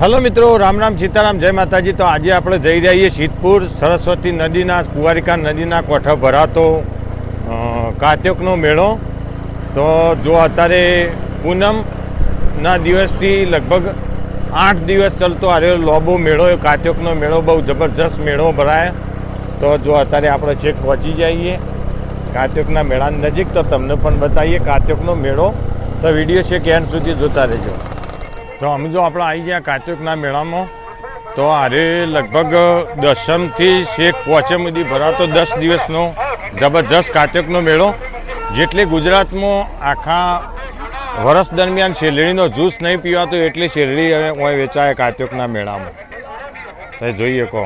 Hello મિત્રો, રામ રામ, સીતારામ, જય માતાજી. તો આજે આપણે જઈ રહ્યા છીએ સિદ્ધપુર સરસ્વતી નદીના, કુંવારિકા નદીના કોઠા ભરાતો કાત્યોકનો મેળો. તો જો અત્યારે પૂનમના દિવસથી લગભગ આઠ દિવસ ચાલતો આ રહ્યો લોબો મેળો, એ કાત્યોકનો મેળો, બહુ જબરજસ્ત મેળો ભરાય. તો જો અત્યારે આપણે છેક પહોંચી જઈએ કાત્યોકના મેળાની નજીક, તો તમને પણ બતાવીએ કાત્યોકનો મેળો. તો વીડિયો છે કે એન્ડ સુધી જોતા રહેજો. તો અમે જો આપણે આવી ગયા કાત્યોકના મેળામાં, તો આરે લગભગ દસમથી શેખ પોચમ સુધી ભરાતો દસ દિવસનો જબરજસ્ત કાત્યોકનો મેળો, જેટલી ગુજરાતમાં આખા વર્ષ દરમિયાન શેરડીનો જ્યુસ નહીં પીવાતો, એટલી શેરડી હવે અહીં વેચાય કાત્યોકના મેળામાં. તો જોઈએ કહો.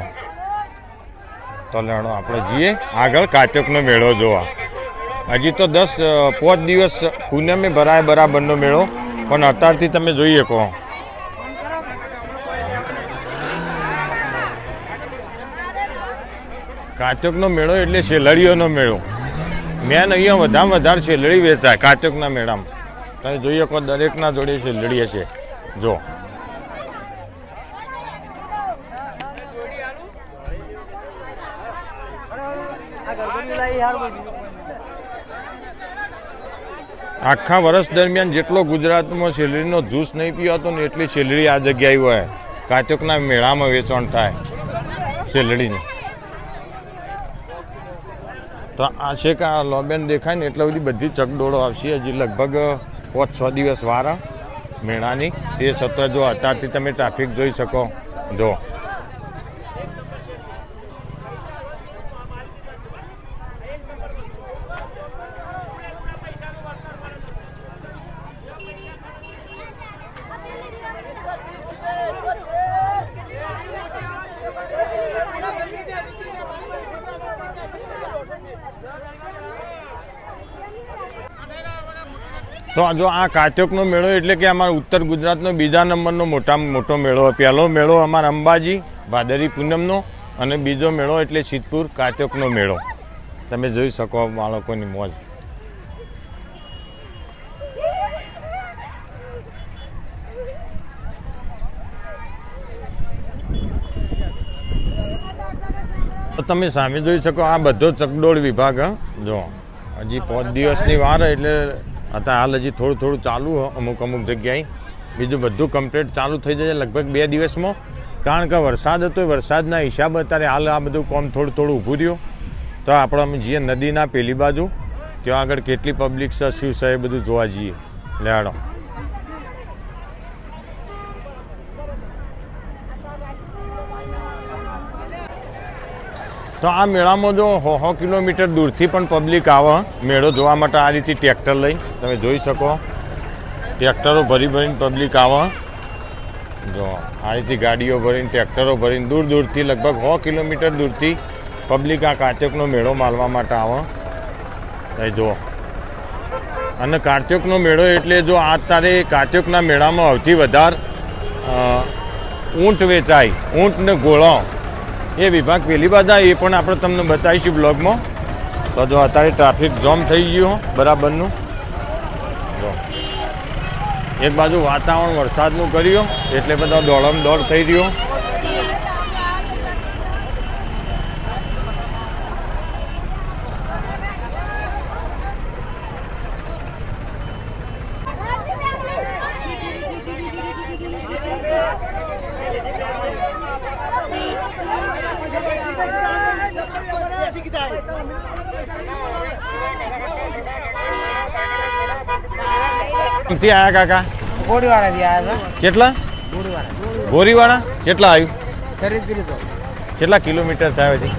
તો લેણો, આપણે જઈએ આગળ કાત્યોકનો મેળો જોવા. હજી તો દસ પાંચ દિવસ પૂનમે ભરાય બરાબરનો મેળો, પણ અત્યારથી તમે જોઈએ કહો. કાચકનો મેળો એટલે શેલડીઓનો મેળો. મેન અહીંયા વધારે વધારે શેલડી વેચાય કાચકના મેળામાં. તમે જોઈએ કહો દરેકના જોડે શેલડી હશે જો. આખા વર્ષ દરમિયાન જેટલો ગુજરાતમાં શેલડીનો જ્યુસ નહીં પીવાતો ને એટલી શેલડી આ જગ્યાએ હોય. કાચકના મેળામાં વેચાણ થાય. શેરડીની તો આ છે કે આ લોબેન દેખાય ને એટલે બધી બધી ચકડોળો આવશે હજી લગભગ પાંચ છ દિવસ વાર મેળાની. તે સત્ર જો અત્યારથી તમે ટ્રાફિક જોઈ શકો. જો. તો જો આ કાચકનો મેળો એટલે કે અમારા ઉત્તર ગુજરાતનો બીજા નંબરનો મોટામાં મોટો મેળો પહેલો મેળો અમારા અંબાજી, ભાદરી પૂનમનો અને બીજો મેળો એટલે સિદ્ધપુર કાચકનો મેળો. તમે જોઈ શકો બાળકોની મોજ. તમે સામે જોઈ શકો આ બધો ચકડોળ વિભાગ. જો, હજી પાંચ દિવસની વાર એટલે અત્યારે હાલ હજી થોડું થોડું ચાલુ અમુક અમુક જગ્યાએ. બીજું બધું કમ્પ્લીટ ચાલુ થઈ જાય લગભગ બે દિવસમાં. કારણ કે વરસાદ હતો, વરસાદના હિસાબે અત્યારે હાલ આ બધું કોમ થોડું થોડું ઊભું રહ્યું. તો આપણે અમે જઈએ નદીના પેલી બાજુ. ત્યાં આગળ કેટલી પબ્લિક છે શું છે એ બધું જોવા જઈએ. લેડો તો આ મેળામાં જો હો હો કિલોમીટર દૂરથી પણ પબ્લિક આવે, મેળો જોવા માટે આ રીતે ટ્રેક્ટર લઈ. તમે જોઈ શકો. ટ્રેક્ટરો ભરી ભરીને પબ્લિક આવે. જો આ રીતે ગાડીઓ ભરીને ટ્રેક્ટરો ભરીને દૂર દૂરથી, લગભગ સો કિલોમીટર દૂરથી પબ્લિક આ કાર્તિકનો મેળો માલવા માટે આવે. એ જુઓ અને કાર્તિકનો મેળો એટલે જો આ તારે કાર્તિકના મેળામાં સૌથી વધારે ઊંટ વેચાય ઊંટ ને ઘોડો એ વિભાગ પહેલી બાજા એ પણ આપણે તમને બતાવીશું બ્લોગમાં. તો જો અત્યારે ટ્રાફિક જામ થઈ ગયું, બરાબરનું. જો. એક બાજુ વાતાવરણ વરસાદનું કર્યું, એટલે બધા દોડમ દોડ થઈ રહ્યો. ક્યાંથી આયા કાકા? ગોળીવાળાથી આવ્યા કેટલા હતા. ગોળીવાળા. ગોરીવાળા કેટલા આવ્યું? શરીર પીલું કેટલા કિલોમીટર થાય છે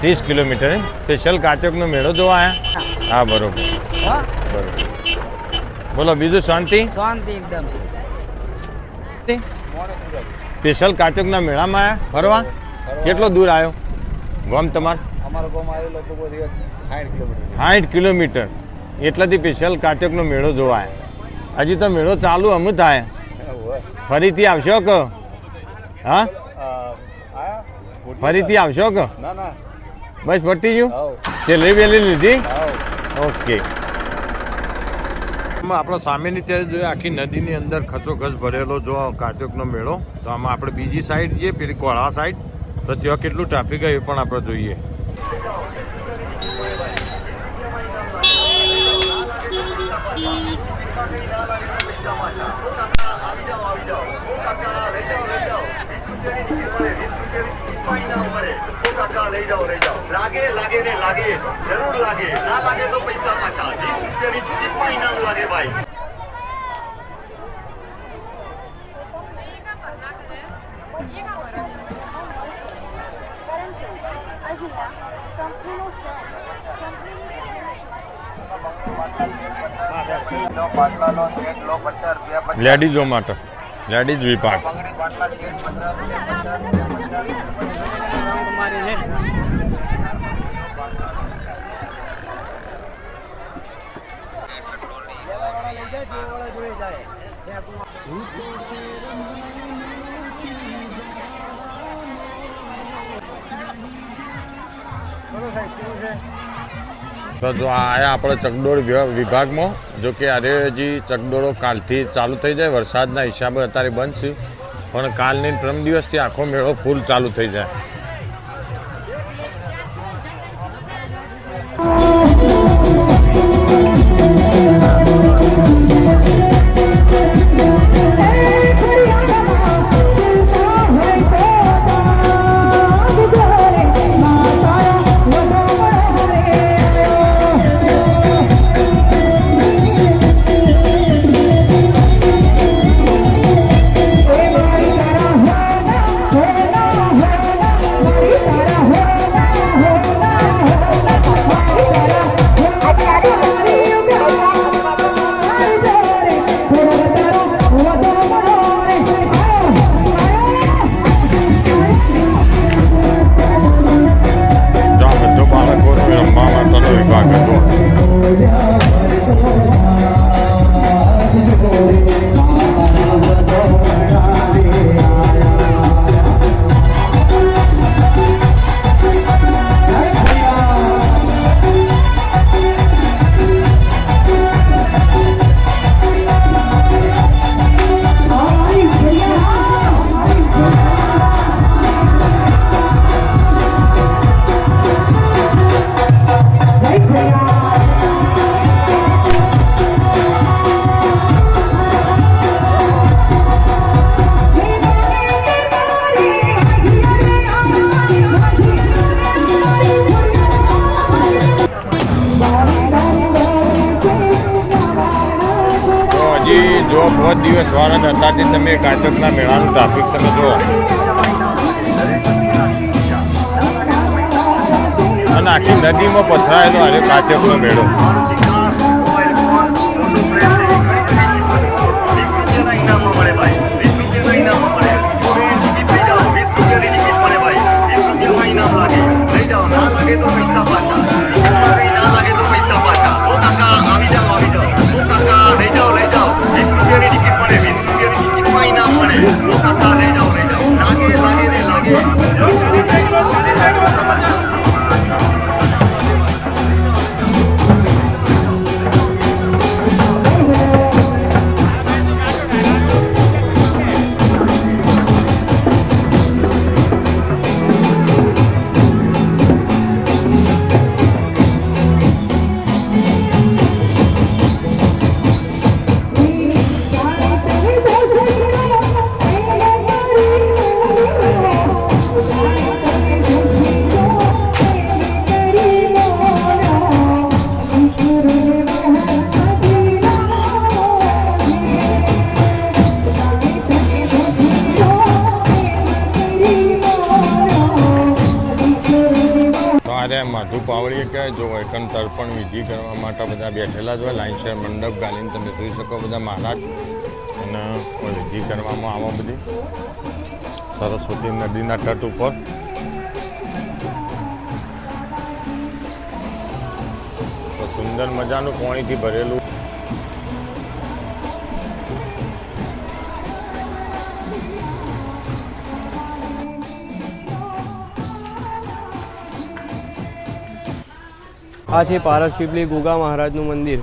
ત્રીસ કિલોમીટર સ્પેશિયલ કાચકનો મેળો જોવા આયા? હા. બરોબર. હો? બરોબર. બોલો બીજું શાંતિ? શાંતિ એકદમ. સ્પેશિયલ કાચકના મેળામાં આયા? ફરવા? કેટલો દૂર આવ્યો? ગામ તમાર? અમારો ગામ આવેલો લગભગ સાઠ કિલોમીટર. સાઠ કિલોમીટર. એટલાથી સ્પેશિયલ કાચકનો મેળો જોવાય. હજી તો મેળો ચાલુ અમુ થાય. ફરીથી આવશો કે? હા? ફરીથી આવશો કે? ના ના બસ પટી ગયું? તે છેલ્લી વેલી લીધી? ઓકે. આપણો સામેની ત્યારે જોઈએ આખી નદીની અંદર ખચોખચ ભરેલો જો કાચોકનો મેળો. તો આમાં આપણે બીજી સાઈડ જઈએ પેલી કોળા સાઈડ તો ત્યાં કેટલું ટ્રાફિક હોય એ પણ આપણે જોઈએ. લઈ જાઓ લઈ જાઓ લાગે લાગે ને લાગે જરૂર લાગે ના લાગે તો પૈસા પાછા વીસ રૂપિયાની ટિકિટમાં માટે. લેડીઝ વિભાગ. લેડીઝો માટે લેડીઝ વિભાગ તો જો આયા આપણે ચકડોળ વિભા- વિભાગમાં, જો કે હજી ચકડોળો કાલથી ચાલુ થઈ જાય, વરસાદના હિસાબે અત્યારે બંધ છે. પણ કાલની ત્રણ દિવસથી આખો મેળો ફૂલ ચાલુ થઈ જાય. હતો હજી જો બહુ દિવસ વાળા હતાથી તમે કાચકના મેળાનું ટ્રાફિક તમે જો અને આખી નદીમાં પથરાયેલો અરે કાચકનો મેળો. વીસ રૂપિયાના પાવડીએ કે જો એકન તર્પણ વિધિ કરવા માટે બધા બેઠેલા જ હોય લાઈનસર મંડપ ગાલીને તમે જોઈ શકો બધા મહારાજ. અને વિધિ કરવામાં આવા બધી. સરસ્વતી નદીના તટ ઉપર. સુંદર મજાનું પાણીથી ભરેલું આ છે પારસ પીપળી ગોગા મહારાજનું મંદિર.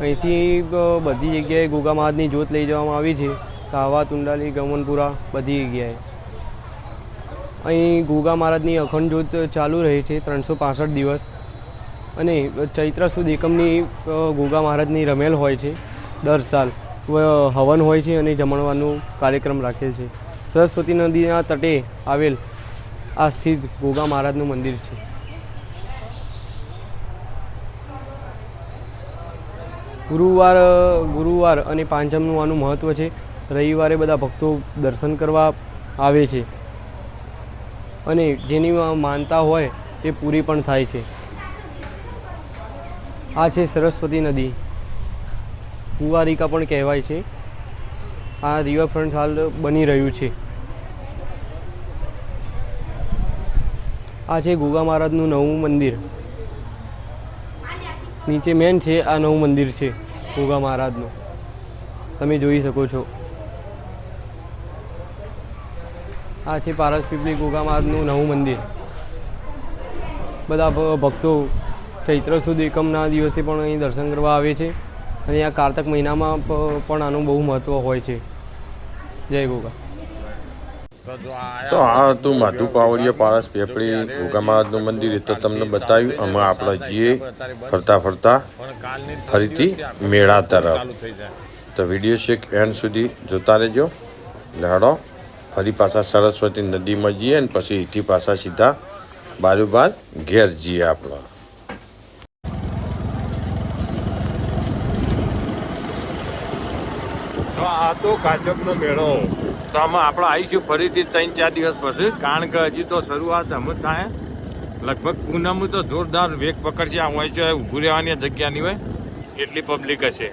અહીંથી બધી જગ્યાએ ગોગા મહારાજની જોત લઈ જવામાં આવી છે. કાવા, તુંડાલી, ગમનપુરા, બધી જગ્યાએ. અહીં ગોગા મહારાજની અખંડ જોત ચાલુ રહે છે ત્રણસો પાસઠ દિવસ. અને ચૈત્ર સુદ એકમની ગોગા મહારાજની રમેલ હોય છે દર સાલ. હવન હોય છે અને જમણવાનું કાર્યક્રમ રાખેલ છે. સરસ્વતી નદીના તટે આવેલ આ સ્થિત ગોગા મહારાજનું મંદિર છે. ગુરુવાર ગુરુવાર અને પાંચમનું આનું મહત્ત્વ છે. રવિવારે બધા ભક્તો દર્શન કરવા આવે છે. અને જેની માનતા હોય તે પૂરી પણ થાય છે. આ છે સરસ્વતી નદી. કુવારિકા પણ કહેવાય છે. આ રિવરફ્રન્ટ હાલ બની રહ્યું છે. આ છે ગોગા મહારાજનું નવું મંદિર. નીચે મેન છે, આ નવું મંદિર છે ગોગા મહારાજનું. તમે જોઈ શકો છો. આ છે પારસ પીપલી ગોગા મહારાજનું નવું મંદિર. બધા ભક્તો ચૈત્ર સુદ એકમના દિવસે પણ અહીં દર્શન કરવા આવે છે. અને આ કારતક મહિનામાં પણ આનું બહુ મહત્ત્વ હોય છે. જય ગોગા તો આ હતું માધુ પાવડિયા પારસ પેપડી ગોગામાનું મંદિર એ તો તમને બતાવ્યું. અમે આપણે જઈએ ફરતા ફરતા ફરીથી મેળા તરફ. તો વીડિયો શેક એન્ડ સુધી જોતા રહેજો. એટલે ફરી પાછા સરસ્વતી નદીમાં જઈએ અને પછી અહીંથી પાછા સીધા બારોબાર ઘેર જઈએ આપણે. આ તો કાચકનો મેળો. તો આમાં આપણે આવીશું ફરીથી ત્રણ ચાર દિવસ પછી, કારણ કે હજી તો શરૂઆત અમે થાય. લગભગ પૂનમ તો જોરદાર વેગ પકડશે, આ હોય છે, ઊભું રહેવાની જગ્યા નહીં હોય, એટલી પબ્લિક હશે.